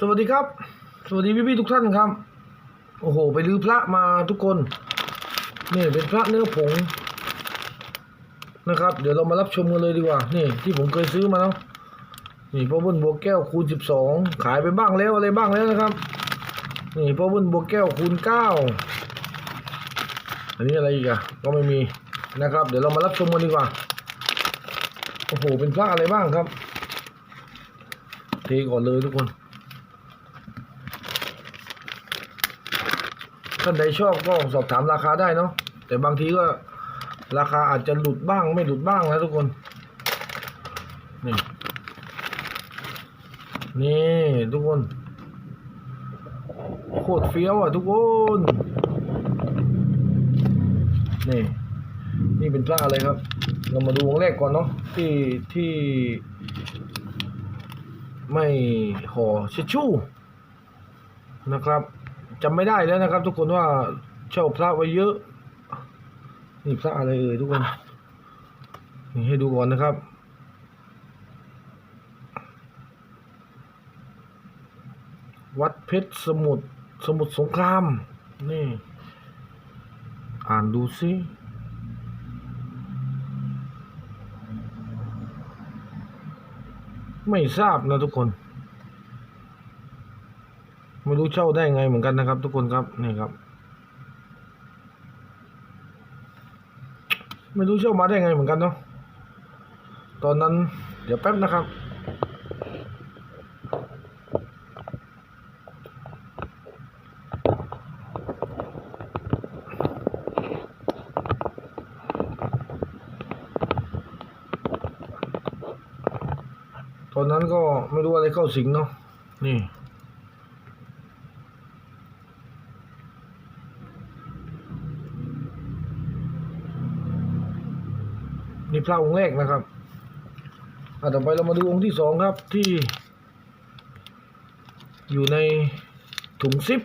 สวัสดีครับ สวัสดีพี่พี่ๆทุกท่านครับ โอ้โห ไปลื้อพระมาทุกคนนี่เป็นพระเนื้อผงนะครับ เดี๋ยวเรามารับชมกันเลยดีกว่า นี่ที่ผมเคยซื้อมาแล้วนี่พ่อบุญบัวแก้วคูณสิบสองขายไปบ้างแล้วอะไรบ้างแล้วนะครับ นี่พ่อบุญบัวแก้วคูณเก้าอันนี้อะไรอีกอะก็ไม่มีนะครับ เดี๋ยวเรามารับชมกันดีกว่าโอ้โหเป็นพระอะไรบ้างครับเทก่อนเลยทุกคน ท่านใดชอบก็สอบถามราคาได้เนาะแต่บางทีก็ราคาอาจจะหลุดบ้างไม่หลุดบ้างนะทุกคนนี่นี่ทุกคนโคตรเฟี้ยวอะทุกคนนี่นี่เป็นพระอะไรครับ เรามาดูวงแรกก่อนเนาะที่ที่ ไม่ห่อชดชู่นะครับ จำไม่ได้แล้วนะครับ ทุกคนว่าเช่าพระไว้เยอะ นี่พระอะไรเอ่ยทุกคนนี่ให้ดูก่อนนะครับวัดเพชรสมุทรสมุทรสงครามนี่ อ่านดูสิไม่ทราบนะทุกคน ไม่รู้เช่าได้ไงเหมือนกันนะครับ ทุกคนครับนี่ครับ ไม่รู้เช่ามาได้ไงเหมือนกันเนาะตอนนั้น เดี๋ยวแป๊บนะครับตอนนั้นก็ไม่รู้อะไรเข้าสิงเนาะนี่ พระองค์แรกนะครับอะต่อไปเรามาดูองค์ที่สองครับที่ อยู่ในถุงซิป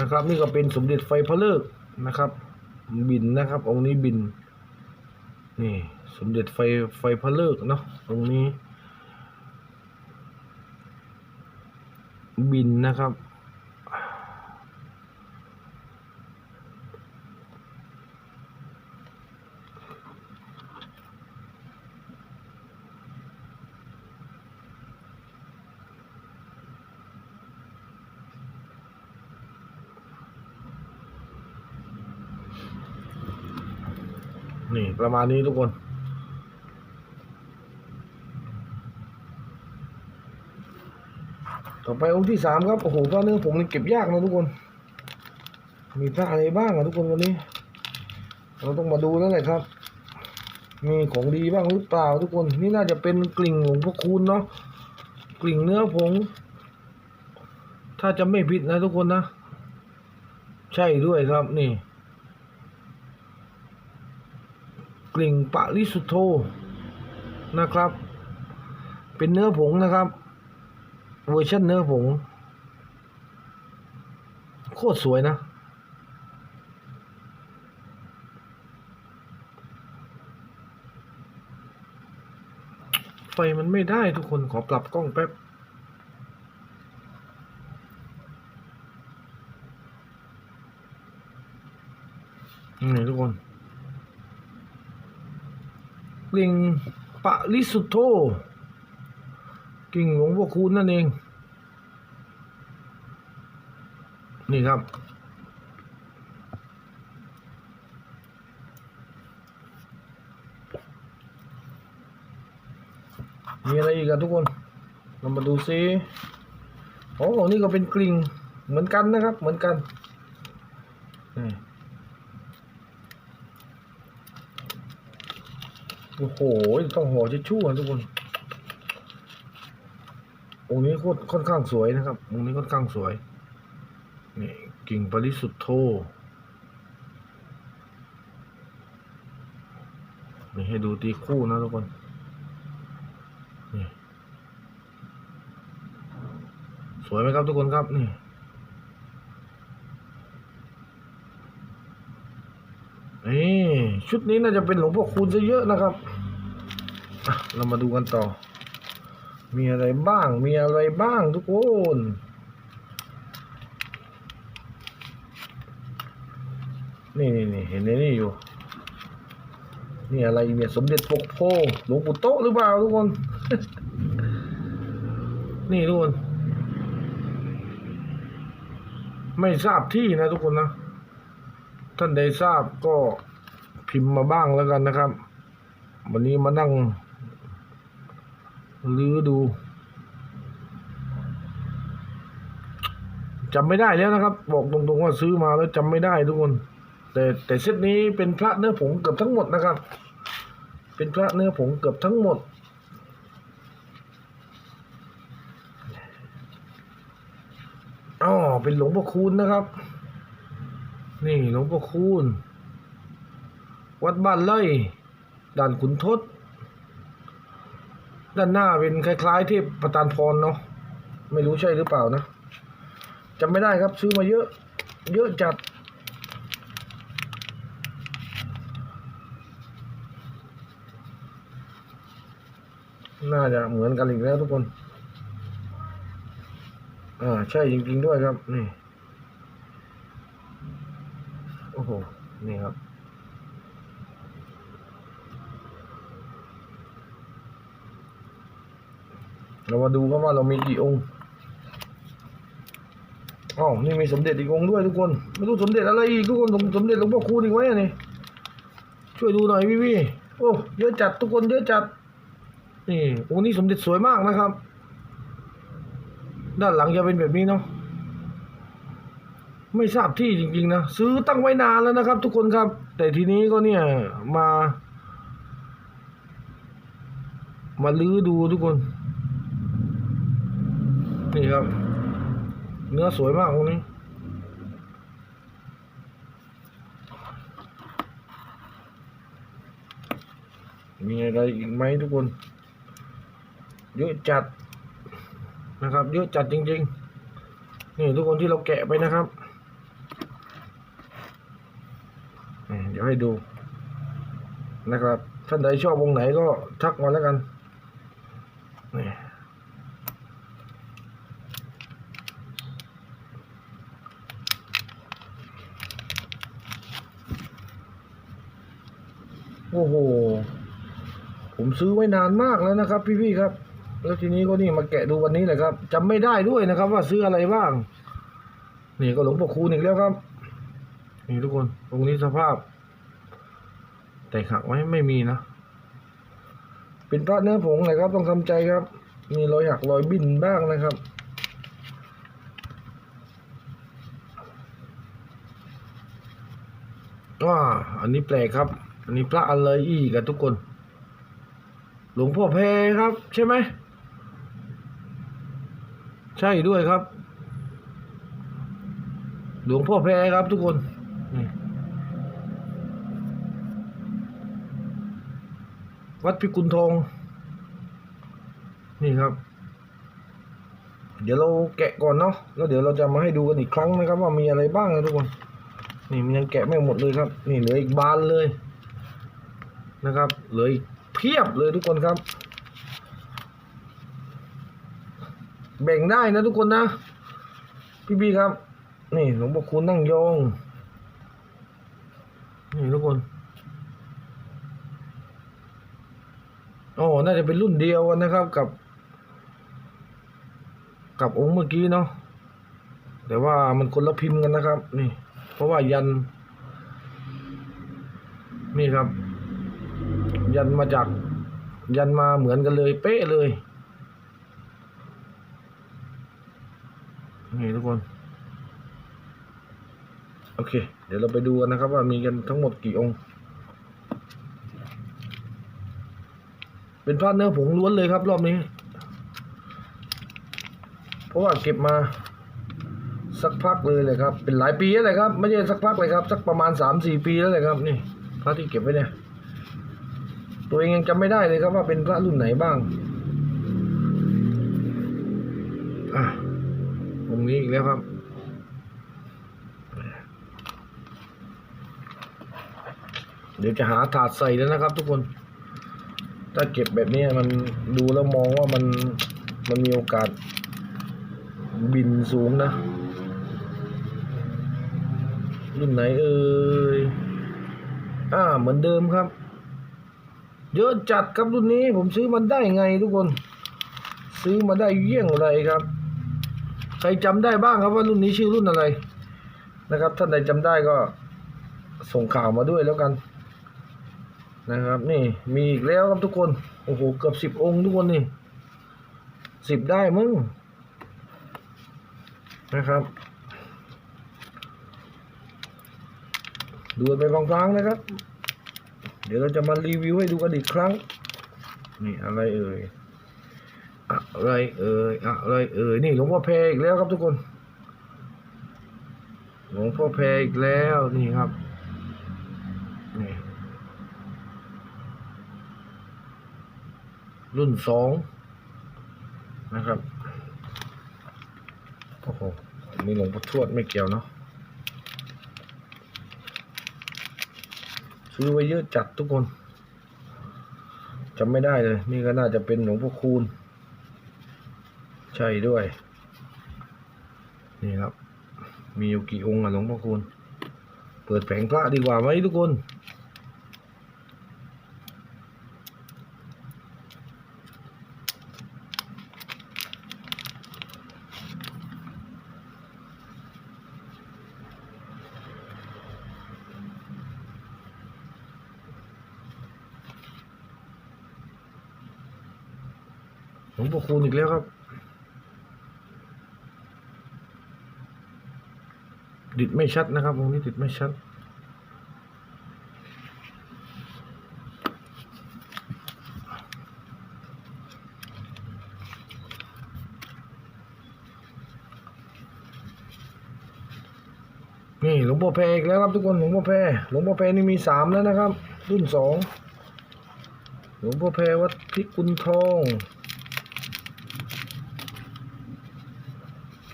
นะครับ นี่ก็เป็นสมเด็จไฟพระเลิกนะครับ บินนะครับ องค์นี้บิน นี่สมเด็จไฟไฟพระเลิกเนาะองค์นี้ บินนะครับ นี่ประมาณนี้ทุกคน ต่อไปองค์ที่สามครับโอ้โหพระเนื้อผงนี่เก็บยากนะทุกคน มีพระอะไรบ้างอะทุกคนวันนี้ เราต้องมาดูแล้วแหละครับ มีของดีบ้างหรือเปล่าทุกคน นี่น่าจะเป็นกลิ่งหลวงพ่อคูณเนาะกลิ่งเนื้อผง ถ้าจะไม่ผิดนะทุกคนนะ ใช่ด้วยครับนี่ ก ลิ่งปะริสุทโธนะครับ เป็นเนื้อผงนะครับ เวอร์ชันเนื้อผง โคตรสวยนะ ไฟมันไม่ได้ทุกคนขอปรับกล้องแป๊บนี่ทุกคน กลิ่งปะริสุโธกลิ่งหลวงพ่อคูณนั่นเอง นี่ครับ มีอะไรอีกอะทุกคนเรามาดูซิโอ้นี่ก็เป็นกลิ่งเหมือนกันนะครับ เหมือนกันนี่ โอ้โห ต้องห่อจะชั่วทุกคน องค์นี้ค่อนข้างสวยนะครับ องค์นี้ค่อนข้างสวย นี่กิ่งปริสุทธโธนี่ให้ดูตีคู่นะทุกคน นี่ สวยไหมครับทุกคนครับ นี่นี่ ชุดนี้น่าจะเป็นหลวงพ่อคูณซะเยอะนะครับเรามาดูกันต่อ มีอะไรบ้าง มีอะไรบ้างทุกคนนี่นี่นี่เห็นในนี่อยู่ นี่อะไรเนี่ยสมเด็จปกโพหลวงปู่โตหรือเปล่าทุกคน นี่ทุกคน ไม่ทราบที่นะทุกคนนะ ท่านใดทราบก็ พิมพ์มาบ้างแล้วกันนะครับ วันนี้มานั่งลื้อดูจำไม่ได้แล้วนะครับ บอกตรงๆว่าซื้อมาแล้วจำไม่ได้ทุกคน แต่แต่เซตนี้เป็นพระเนื้อผงเกือบทั้งหมดนะครับ เป็นพระเนื้อผงเกือบทั้งหมด อ๋อเป็นหลวงพ่อคูณนะครับ นี่หลวงพ่อคูณ วัดบ้านไร่ด่านขุนทดด้านหน้าเป็นคล้ายๆเทพประตานพรเนาะไม่รู้ใช่หรือเปล่านะจำไม่ได้ครับซื้อมาเยอะ เยอะจัด น่าจะเหมือนกันอีกแล้วทุกคน อ่า ใช่จริง ๆ ด้วยครับ นี่ โอ้โห นี่ครับ เรามาดูกันว่าเรามีกี่องค์อ๋อนี่มีสมเด็จอีกองค์ด้วยทุกคนไม่รู้สมเด็จอะไรอีกทุกคนสมสมเด็จหลวงพ่อคูณอีกไหมอะนี่ช่วยดูหน่อยพี่พี่โอ้เยอะจัดทุกคนเยอะจัดนี่องค์นี้สมเด็จสวยมากนะครับ ด้านหลังจะเป็นแบบนี้เนาะไม่ทราบที่จริง ๆ นะ ซื้อตั้งไว้นานแล้วนะครับ ทุกคนครับ แต่ทีนี้ก็เนี่ยมา มาลื้อดูทุกคน นี่ครับ เนื้อสวยมากตรงนี้มีอะไรอีกไหมทุกคน เยอะจัดนะครับ เยอะจัดจริง ๆ นี่ทุกคนที่เราแกะไปนะครับ เดี๋ยวให้ดูนะครับ ท่านใดชอบวงไหนก็ทักมาแล้วกันโอ้โห ผมซื้อไว้นานมากแล้วนะครับ พี่ๆครับ แล้วทีนี้ก็นี่มาแกะดูวันนี้แหละครับจำไม่ได้ด้วยนะครับ ว่าซื้ออะไรบ้าง นี่ก็หลวงพ่อคูณอีกแล้วครับ นี่ทุกคนตรงนี้สภาพ แต่หักไว้ไม่มีนะเป็นพระเนื้อผงเลยครับต้องทำใจครับ มีรอยหักรอยบินบ้างนะครับว่าอันนี้แปลกครับ อันนี้พระอะไรอีกอะทุกคน หลวงพ่อแพรครับ ใช่ไหม ใช่ด้วยครับ หลวงพ่อแพรครับทุกคนวัดพิกุลทอง นี่ครับ เดี๋ยวเราแกะก่อนเนาะแล้วเดี๋ยวเราจะมาให้ดูกันอีกครั้งนะครับ ว่ามีอะไรบ้างนะทุกคน นี่มันยังแกะไม่หมดเลยครับ นี่เหลืออีกบานเลยนะครับ เหลืออีก เพียบเลยทุกคนครับ แบ่งได้นะทุกคนนะ พี่บีครับ นี่หลวงพ่อคูณนั่งยองนี่ทุกคนอ๋อน่าจะเป็นรุ่นเดียวกันนะครับกับ กับองค์เมื่อกี้เนาะแต่ว่ามันคนละพิมพ์กันนะครับ นี่ เพราะว่ายัน นี่ครับ ยันมาจากยันมาเหมือนกันเลยเป๊ะเลยนี่ทุกคน โอเค เดี๋ยวเราไปดูกันนะครับ ว่ามีกันทั้งหมดกี่องค์ เป็นพระเนื้อผงล้วนเลยครับ รอบนี้ เพราะว่าเก็บมาสักพักเลยเลยครับ เป็นหลายปีแล้วเลยครับ ไม่ใช่สักพักเลยครับ สักประมาณสามสี่ปีแล้วเลยครับ นี่พระที่เก็บไว้เนี่ย ตัวเองยังจำไม่ได้เลยครับว่าเป็นพระรุ่นไหนบ้างอะองค์นี้อีกแล้วครับเดี๋ยวจะหาถาดใส่แล้วนะครับ ทุกคน ถ้าเก็บแบบนี้มันดูแล้วมองว่ามันมันมีโอกาสบินสูงนะ รุ่นไหนเอ่ยอ่าเหมือนเดิมครับ เยอะจัดครับรุ่นนี้ผมซื้อมันได้ไงทุกคน ซื้อมาได้เยี่ยงไรครับ ใครจำได้บ้างครับว่ารุ่นนี้ชื่อรุ่นอะไรนะครับ ท่านใดจำได้ก็ส่งข่าวมาด้วยแล้วกันนะครับ นี่มีอีกแล้วครับทุกคนโอ้โหเกือบสิบองค์ทุกคนนี่สิบได้มึงนะครับดูกันไปพลางๆนะครับ เดี๋ยวเราจะมารีวิวให้ดูกันอีกครั้ง นี่อะไรเอ่ย อะไรเอ่ย อะไรเอ่ย นี่หลวงพ่อแพอีกแล้วครับทุกคน หลวงพ่อแพอีกแล้วนี่ครับ นี่ รุ่นสองนะครับ โอ้โหมีหลวงพ่อทวดไม่เกี่ยวเนาะ ซื้อไว้เยอะจัดทุกคนจำไม่ได้เลย นี่ก็น่าจะเป็นหลวงพ่อคูณ ใช่ด้วย นี่ครับ มีอยู่กี่องค์อะหลวงพ่อคูณ เปิดแผงพระดีกว่าไหมทุกคน ลวงพ่อคูณอีกแล้วครับดิดไม่ชัดนะครับตรงนี้ดิดไม่ชัดนี่หลวงพ่อแพรอีกแล้วครับทุกคนหลวงพ่อแพรหลวงพ่อแพรนี่มีสามแล้วนะครับ รุ่นสองหลวงพ่อแพรวัดพิกุลทอง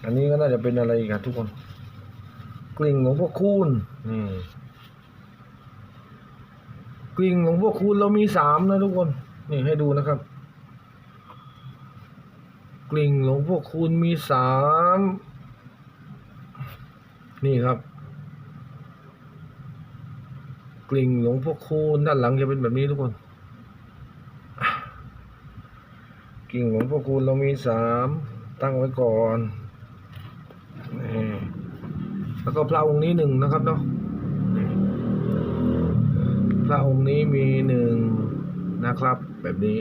อันนี้ก็น่าจะเป็นอะไรอีกครับทุกคน กลิ่งหลวงพ่อคูณนี่กลิ่งหลวงพ่อคูณเรามีสามนะทุกคน นี่ให้ดูนะครับ กลิ่งหลวงพ่อคูณมีสามนี่ครับ กลิ่งหลวงพ่อคูณด้านหลังจะเป็นแบบนี้ทุกคนกิ่งหลวงพ่อคูณเรามีสามตั้งไว้ก่อน แล้วก็พระองค์นี้หนึ่งนะครับเนาะพระองค์นี้มีหนึ่งนะครับ แบบนี้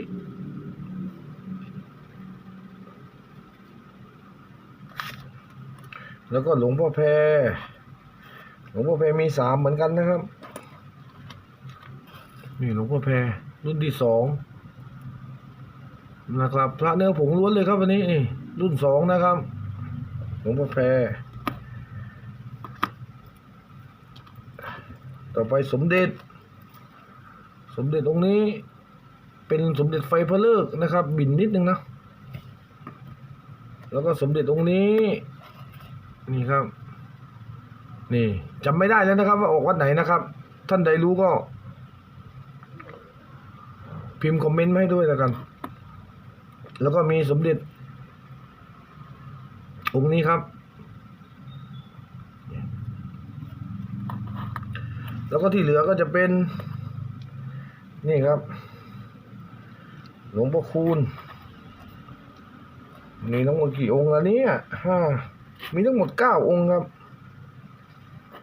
แล้วก็หลวงพ่อแพรหลวงพ่อแพรมีสามเหมือนกันนะครับ นี่หลวงพ่อแพรรุ่นที่สองนะครับ พระเนื้อผงล้วนเลยครับวันนี้นี่รุ่นสองนะครับ หลวงพ่อแพร ต่อไปสมเด็จ สมเด็จองค์นี้ เป็นสมเด็จไฟพระเลิกนะครับ บินนิดนึงนะ แล้วก็สมเด็จองค์นี้ นี่ครับ นี่จำไม่ได้แล้วนะครับ ว่าออกวัดไหนนะครับ ท่านใดรู้ก็ พิมพ์คอมเมนต์มาให้ด้วยแล้วกัน แล้วก็มีสมเด็จองค์นี้ครับ แล้วก็ที่เหลือก็จะเป็น นี่ครับ หลวงพ่อคูณมีทั้งหมดกี่องค์แล้วเนี่ยห้ามีทั้งหมดเก้าองค์ครับ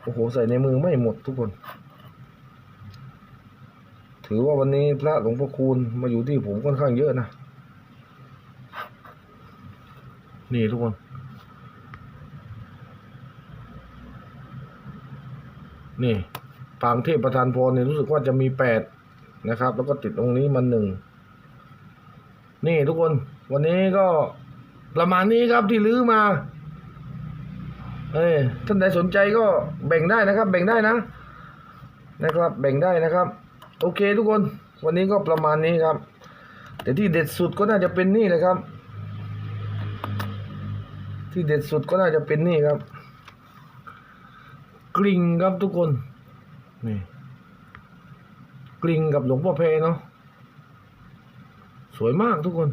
โอ้โห ใส่ในมือไม่หมดทุกคน ถือว่าวันนี้พระหลวงพ่อคูณมาอยู่ที่ผมค่อนข้างเยอะนะ นี่ทุกคนนี่ ปางเทพประธานพรเนี่ยรู้สึกว่าจะมีแปดนะครับ แล้วก็ติดตรงนี้มันหนึ่งนี่ทุกคนวันนี้ก็ประมาณนี้ครับที่ลื้อมา เอ้ท่านใดสนใจก็แบ่งได้นะครับ แบ่งได้นะ นะครับ แบ่งได้นะครับ โอเคทุกคน วันนี้ก็ประมาณนี้ครับ แต่ที่เด็ดสุดก็น่าจะเป็นนี่เลยครับ ที่เด็ดสุดก็น่าจะเป็นนี่ครับ กริ่งครับทุกคน นี่กลิ่งกับหลวงพ่อเพเนาะสวยมากทุกคน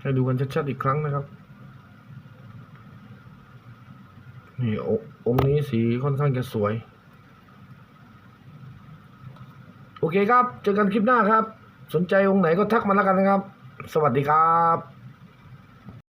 ให้ดูกันชัดๆอีกครั้งนะครับ นี่องค์นี้สีค่อนข้างจะสวย โอเคครับ เจอกันคลิปหน้าครับ สนใจองค์ไหนก็ทักมาแล้วกันนะครับ สวัสดีครับ